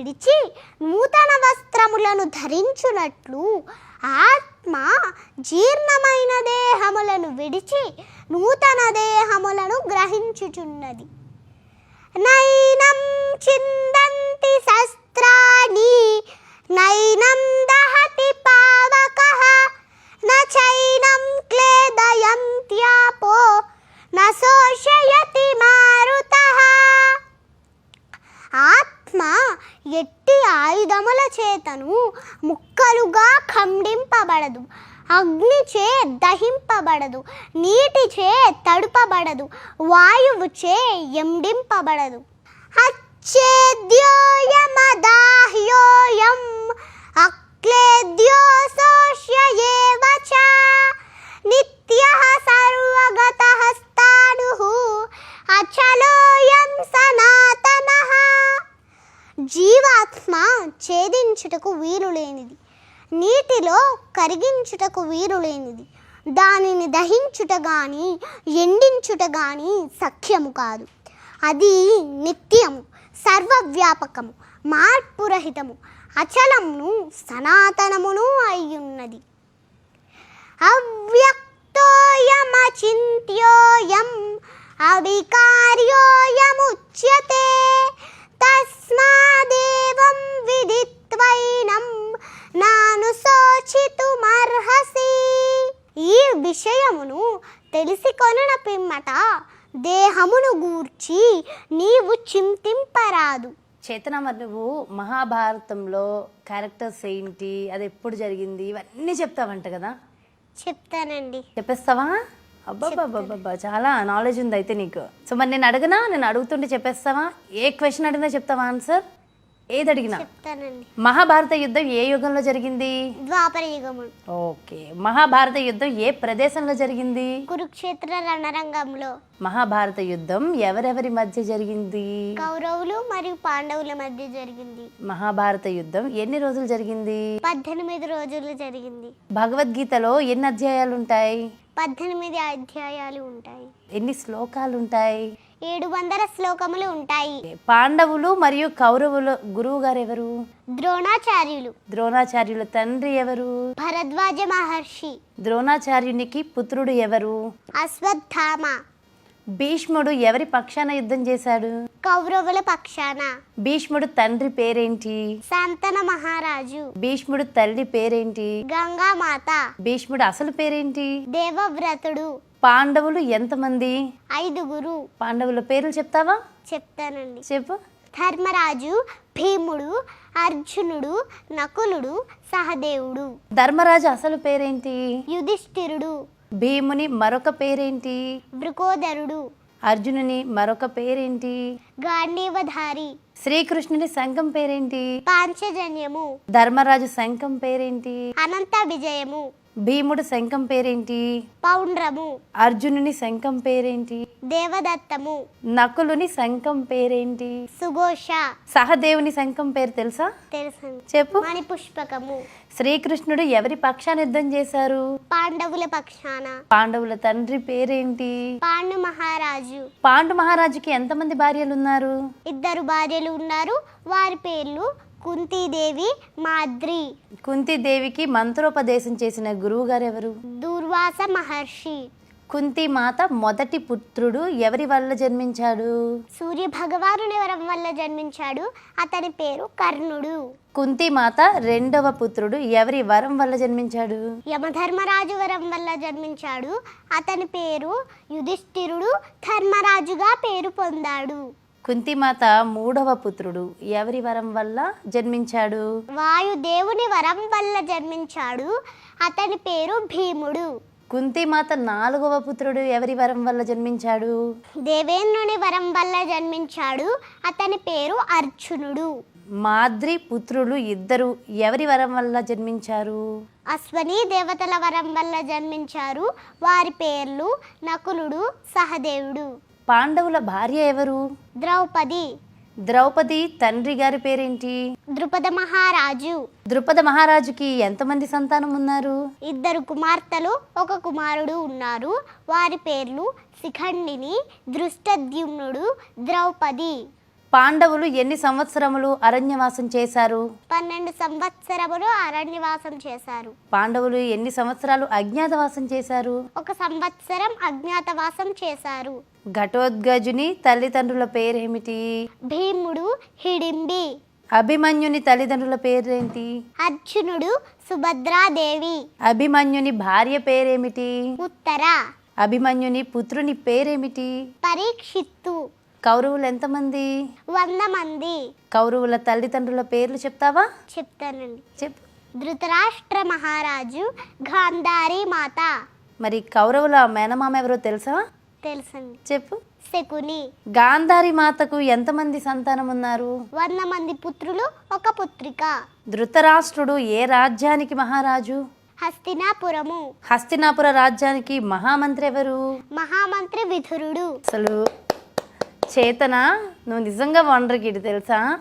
విడిచి నూతన వస్త్రములను ధరించునట్లు ఆత్మ జీర్ణమైన దేహములను విడిచి నూతన దేహములను గ్రహించుచున్నది. నైనం చిన్న ఖండింపబడదు అగ్నిచే దహింపబడదు. నీటిచే తడుపబడదు. వాయువుచే ఎండింపబడదు. అచ్చేద్యోయమదాహ్యోయం అక్లేద్యో శోష్య ఏవ చ నిత్యః సర్వగతః స్థాణుః అచలోయం సనాతనః. జీవాత్మ ఛేదించుటకు వీలు లేనిది నీటిలో కరిగించుటకు వీరులేనిది దానిని దహించుట గాని ఎండించుట గాని సఖ్యము కాదు. అది నిత్యము సర్వవ్యాపకము మార్పురహితము అచలమును సనాతనమును అయ్యున్నది. అవ్యక్తోయమచింత్యోయం అవికార్యోయముచ్యతే తస్మా నాను శోచితుమర్హసి ఈ విషయమును తెలిసి కొనన పిమ్మట దేహమును గూర్చి నీవు చింతింపరాదు. చేతన మరి నువ్వు మహాభారతంలో క్యారెక్టర్స్ ఏంటి అది ఎప్పుడు జరిగింది ఇవన్నీ చెప్తావంట కదా? చెప్తానండి. చెప్పేస్తావా? అబ్బాబ్బాబ్బా చాలా నాలెడ్జ్ ఉంది అయితే నీకు. సో మరి నేను అడగనా? నేను అడుగుతుంటే చెప్పేస్తావా? ఏ క్వశ్చన్ అడిగినా చెప్తావా ఆన్సర్ ఏది అడిగినా చెప్తానండి. మహాభారత యుద్ధం ఏ యుగంలో జరిగింది? ద్వాపర ఓకే. మహాభారత యుద్ధం ఏ ప్రదేశంలో జరిగింది? కురుక్షేత్ర రణరంగంలో. మహాభారత యుద్ధం ఎవరెవరి మధ్య జరిగింది? కౌరవులు మరియు పాండవుల మధ్య జరిగింది. మహాభారత యుద్ధం ఎన్ని రోజులు జరిగింది? పద్దెనిమిది రోజులు జరిగింది. భగవద్గీతలో ఎన్ని అధ్యాయాలు ఉంటాయి? పద్దెనిమిది అధ్యాయాలు ఉంటాయి. ఎన్ని శ్లోకాలు ఉంటాయి? ఏడు వందల శ్లోకములు ఉంటాయి. పాండవులు మరియు కౌరవుల గురువు గారు ఎవరు ద్రోణాచార్యులు. ద్రోణాచార్యుల తండ్రి ఎవరు? భరద్వాజ మహర్షి. ద్రోణాచార్యునికి పుత్రుడు ఎవరు? అశ్వత్థామ. భీష్ముడు ఎవరి పక్షాన యుద్ధం చేశాడు? కౌరవుల పక్షాన. భీష్ముడు తండ్రి పేరేంటి? శాంతన మహారాజు. భీష్ముడు తల్లి పేరేంటి? గంగామాత. భీష్ముడు అసలు పేరేంటి? దేవవ్రతుడు. పాండవులు ఎంతమంది? ఐదుగురు. పాండవుల పేర్లు చెప్తావా? చెప్తానండి. చెప్పు. ధర్మరాజు భీముడు అర్జునుడు నకులుడు సహదేవుడు. ధర్మరాజు అసలు పేరేంటి? యుధిష్ఠిరుడు. భీముని మరొక పేరేంటి? వృకోదరుడు. అర్జునుని మరొక పేరేంటి? గాంధీవధారి. శ్రీకృష్ణుని సంఘం పేరేంటి? పాంచజన్యము. ధర్మరాజు శంఖం పేరేంటి? అనంత విజయము. భీముడు శంఖం పేరేంటి? పౌండ్రము. అర్జునుని శంఖం పేరేంటి? దేవదత్తము. నకులుని శంఖం పేరేంటి? సుఘోష. సహదేవుని శంఖం పేరు తెలుసా? తెలుసండి. చెప్పు. మణిపుష్పకము. శ్రీకృష్ణుడు ఎవరి పక్షాన యుద్ధం చేశారు? పాండవుల పక్షాన. పాండవుల తండ్రి పేరేంటి? పాండు మహారాజు. పాండు మహారాజుకి ఎంతమంది భార్యలు ఉన్నారు ఇద్దరు భార్యలు ఉన్నారు. వారి పేర్లు కుంతీదేవి మాద్రి. కుంతిదేవికి మంత్రోపదేశం చేసిన గురువు గారు ఎవరు దుర్వాస మహర్షి. కుంతి మాత మొదటి పుత్రుడు ఎవరి వల్ల జన్మించాడు? సూర్య భగవానుని వరం వల్ల జన్మించాడు? అతని పేరు కర్ణుడు. కుంతి మాత రెండవ పుత్రుడు ఎవరి వరం వల్ల జన్మించాడు? యమధర్మరాజు వరం వల్ల జన్మించాడు. అతని పేరు యుధిష్ఠిరుడు. ధర్మరాజుగా పేరు పొందాడు. కుంతిమాత మూడవ పుత్రుడు. ఎవరి వరం వల్ల జన్మించాడు? వాయుదేవుని వరం వల్ల జన్మించాడు. అతని పేరు భీముడు. కుంతిమాత నాలుగవ పుత్రుడు ఎవరి వరం వల్ల జన్మించాడు? దేవేంద్రుని వరం వల్ల జన్మించాడు. అతని పేరు అర్జునుడు. మాద్రి పుత్రులు ఇద్దరు ఎవరి వరం వల్ల జన్మించారు? అశ్వని దేవతల వరం వల్ల జన్మించారు. వారి పేర్లు నకులుడు సహదేవుడు. పాండవుల భార్య ఎవరు? ద్రౌపది. ద్రౌపది తండ్రి గారి పేరేంటి? ద్రుపద మహారాజు. ద్రుపద మహారాజుకి ఎంతమంది సంతానం ఉన్నారు? ఇద్దరు కుమార్తెలు ఒక కుమారుడు ఉన్నారు. వారి పేర్లు శిఖండిని దృష్టద్యుమ్నుడు ద్రౌపది. పాండవులు ఎన్ని సంవత్సరములు అరణ్యవాసం చేశారు? పన్నెండు సంవత్సరములు అరణ్యవాసం చేశారు. పాండవులు ఎన్ని సంవత్సరాలు అజ్ఞాతవాసం చేశారు? ఒక సంవత్సరం అజ్ఞాతవాసం చేశారు. ఘటోద్గజుని తల్లిదండ్రుల పేరేమిటి? భీముడు హిడింబి. అభిమన్యుని తల్లిదండ్రుల పేరేంటి? అర్జునుడు సుభద్రాదేవి. అభిమన్యుని భార్య పేరేమిటి? ఉత్తర. అభిమన్యుని పుత్రుని పేరేమిటి? పరీక్షిత్తు. కౌరవులు ఎంతమంది? వంద మంది. కౌరవుల తల్లిదండ్రుల పేర్లు చెప్తావా? చెప్తానండి. చెప్పు. ధృతరాష్ట్ర మహారాజు గాంధారి మాత. మరి కౌరవుల మేనమామ ఎవరో తెలుసా? తెలుసండి. చెప్పు. శకుని. గాంధారి మాతకు ఎంతమంది సంతానం ఉన్నారు వంద మంది పుత్రులు ఒక పుత్రిక. ధృతరాష్ట్రుడు ఏ రాజ్యానికి మహారాజు? హస్తినాపురము. హస్తినాపుర రాజ్యానికి మహామంత్రి ఎవరు? మహామంత్రి విధురుడు. అసలు చేతన? నువ్వు నిజంగా వండర్ కిడ్ తెలుసా?